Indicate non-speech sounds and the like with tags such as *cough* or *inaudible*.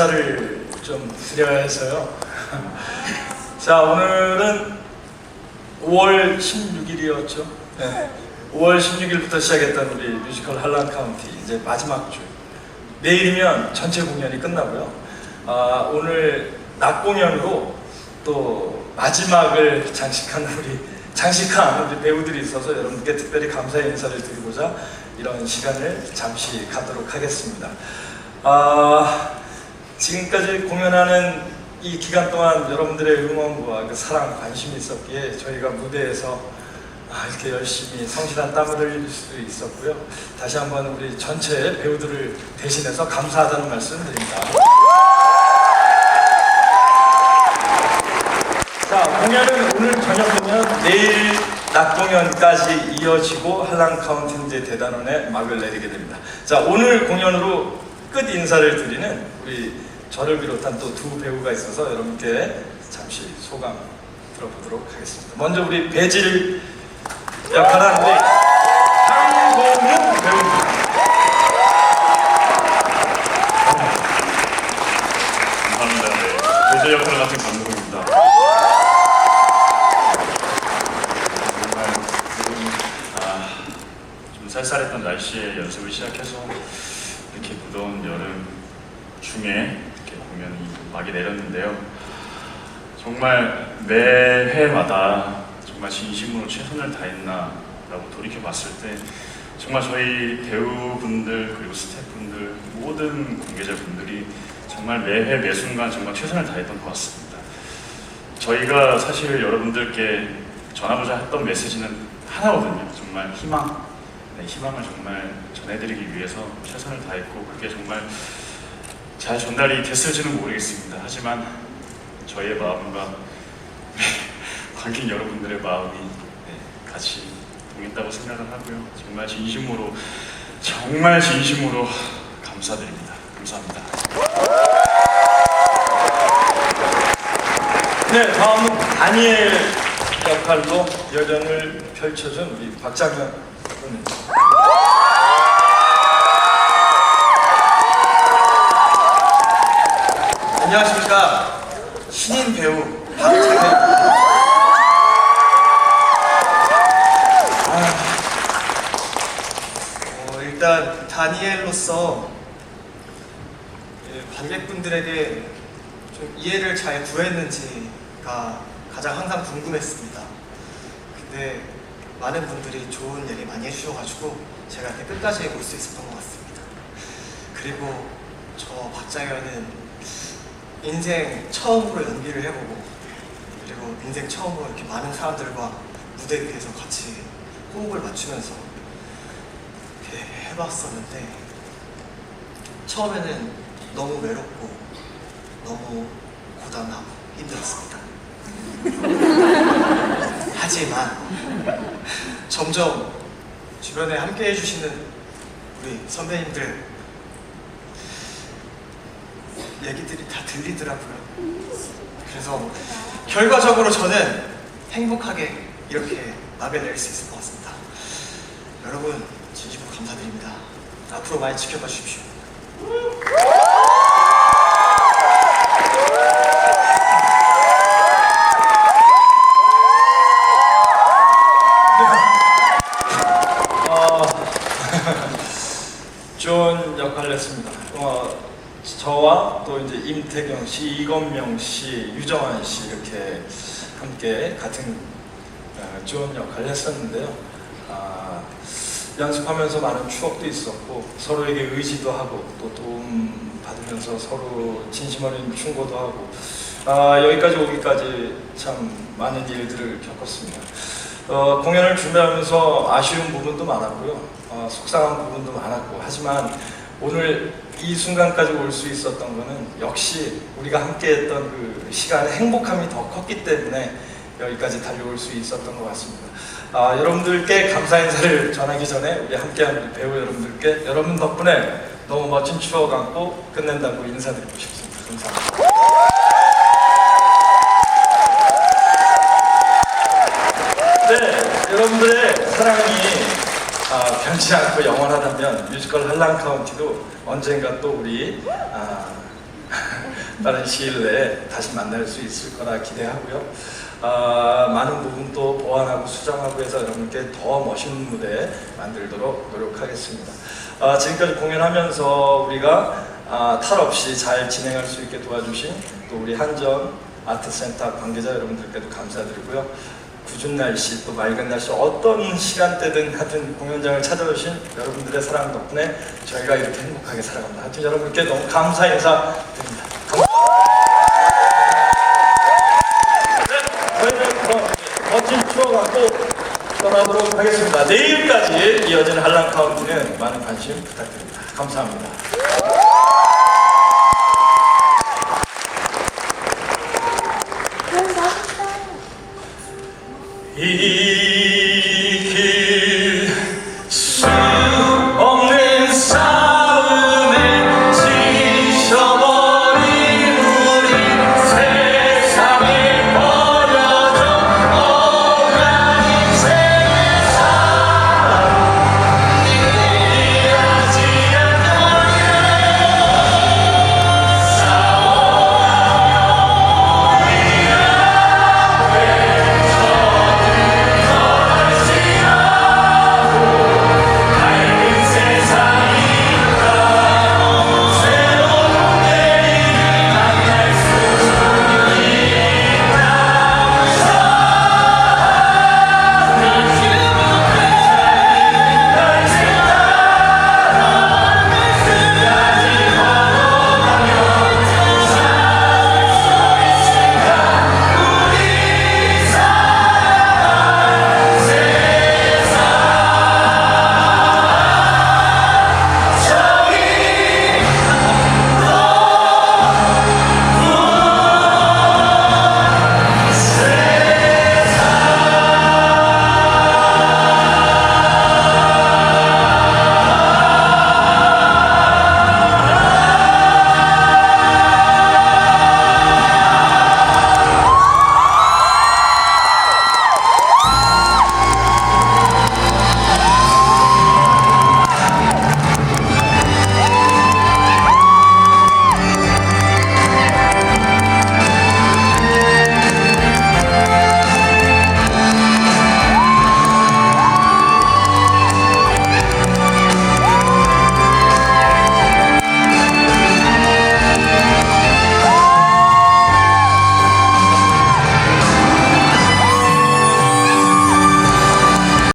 인사를 좀 드려야 해서요. *laughs* 자, 오늘은 5월 16일이었죠. 네. 5월 16일부터 시작했던 우리 뮤지컬 한란 카운티 이제 마지막 주. 내일이면 전체 공연이 끝나고요. 아, 오늘 낮 공연으로 또 마지막을 장식한 우리 장식한 우리 배우들이 있어서 여러분께 특별히 감사의 인사를 드리고자 이런 시간을 잠시 갖도록 하겠습니다. 아, 지금까지 공연하는 이 기간 동안 여러분들의 응원과 그 사랑, 관심이 있었기에 저희가 무대에서 아, 이렇게 열심히 성실한 땀을 흘릴 수 있었고요. 다시 한번 우리 전체 배우들을 대신해서 감사하다는 말씀 드립니다. 자, 공연은 오늘 저녁 공연, 내일 낮 공연까지 이어지고 한랑 카운틴즈 대단원에 막을 내리게 됩니다. 자, 오늘 공연으로 끝 인사를 드리는 우리 저를 비롯한 또 두 배우가 있어서 여러분께 잠시 소감 들어보도록 하겠습니다. 먼저 우리 배질 우리 황보무 배우입니다. 감사합니다. 네. 대제 역할을 맡은 강동입니다. 정말 지금 아, 좀 쌀쌀했던 날씨에 연습을 시작해서 이렇게 무더운 여름 중에 공연이 막이 내렸는데요. 정말 매 회마다 정말 진심으로 최선을 다했나라고 돌이켜 봤을 때 정말 저희 배우분들 그리고 스태프분들 모든 관계자분들이 정말 매회 매 순간 정말 최선을 다했던 것 같습니다. 저희가 사실 여러분들께 전하고자 했던 메시지는 하나거든요. 정말 희망, 네, 희망을 정말 전해드리기 위해서 최선을 다했고 그게 정말 잘 전달이 됐을지는 모르겠습니다. 하지만 저희의 마음과 관객 여러분들의 마음이 네, 같이 동했다고 생각을 하고요. 정말 진심으로 정말 진심으로 감사드립니다. 감사합니다. 네, 다음은 다니엘 역할로 여전을 펼쳐준 우리 박장현 군입니 안녕하십니까 신인 배우 박찬현입니다. 아, 어, 일단 다니엘로서 예, 관객분들에게 좀 이해를 잘 구했는지가 가장 항상 궁금했습니다. 근데 많은 분들이 좋은 얘기 많이 해주셔가지고 제가 끝까지 볼수 있었던 것 같습니다. 그리고 저 박장현은 인생 처음으로 연기를 해보고 그리고 인생 처음으로 이렇게 많은 사람들과 무대 위에서 같이 호흡을 맞추면서 이렇게 해봤었는데 처음에는 너무 외롭고 너무 고단하고 힘들었습니다. *laughs* 하지만 점점 주변에 함께 해주시는 우리 선배님들 얘기들이 다 들리더라고요. 그래서 결과적으로 저는 행복하게 이렇게 막을 낼수 있을 것 같습니다. 여러분 진심으로 감사드립니다. 앞으로 많이 지켜봐 주십시오. 어, 좋은 역할을 했습니다. 어, 저와 또 이제 임태경 씨, 이건명 씨, 유정환 씨 이렇게 함께 같은 어, 좋은 역할을 했었는데요. 아, 연습하면서 많은 추억도 있었고 서로에게 의지도 하고 또 도움 받으면서 서로 진심 어린 충고도 하고 아, 여기까지 오기까지 참 많은 일들을 겪었습니다. 어, 공연을 준비하면서 아쉬운 부분도 많았고요. 어, 속상한 부분도 많았고 하지만 오늘 이 순간까지 올 수 있었던 거는 역시 우리가 함께했던 그 시간의 행복함이 더 컸기 때문에 여기까지 달려올 수 있었던 것 같습니다. 아, 여러분들께 감사 인사를 전하기 전에 우리 함께한 배우 여러분들께 여러분 덕분에 너무 멋진 추억 안고 끝낸다고 인사드리고 싶습니다. 감사합니다. 네, 여러분들의 사랑이 아, 변치 않고 영원하다면 뮤지컬 한랑 카운티도 언젠가 또 우리 아, *laughs* 빠른 시일 내에 다시 만날 수 있을 거라 기대하고요. 아, 많은 부분 또 보완하고 수정하고 해서 여러분께 더 멋있는 무대 만들도록 노력하겠습니다. 아, 지금까지 공연하면서 우리가 아, 탈 없이 잘 진행할 수 있게 도와주신 또 우리 한전 아트센터 관계자 여러분들께도 감사드리고요. 궂은 날씨 또 맑은 날씨 어떤 시간대든 하여튼 공연장을 찾아오신 여러분들의 사랑 덕분에 저희가 이렇게 행복하게 살아갑니다. 하여튼 여러분께 너무 감사 인사 드립니다. 네, 저희는 더 멋진 추억하고 떠나도록 하겠습니다. 내일까지 이어지는 한랑 카운티는 많은 관심 부탁드립니다. 감사합니다. He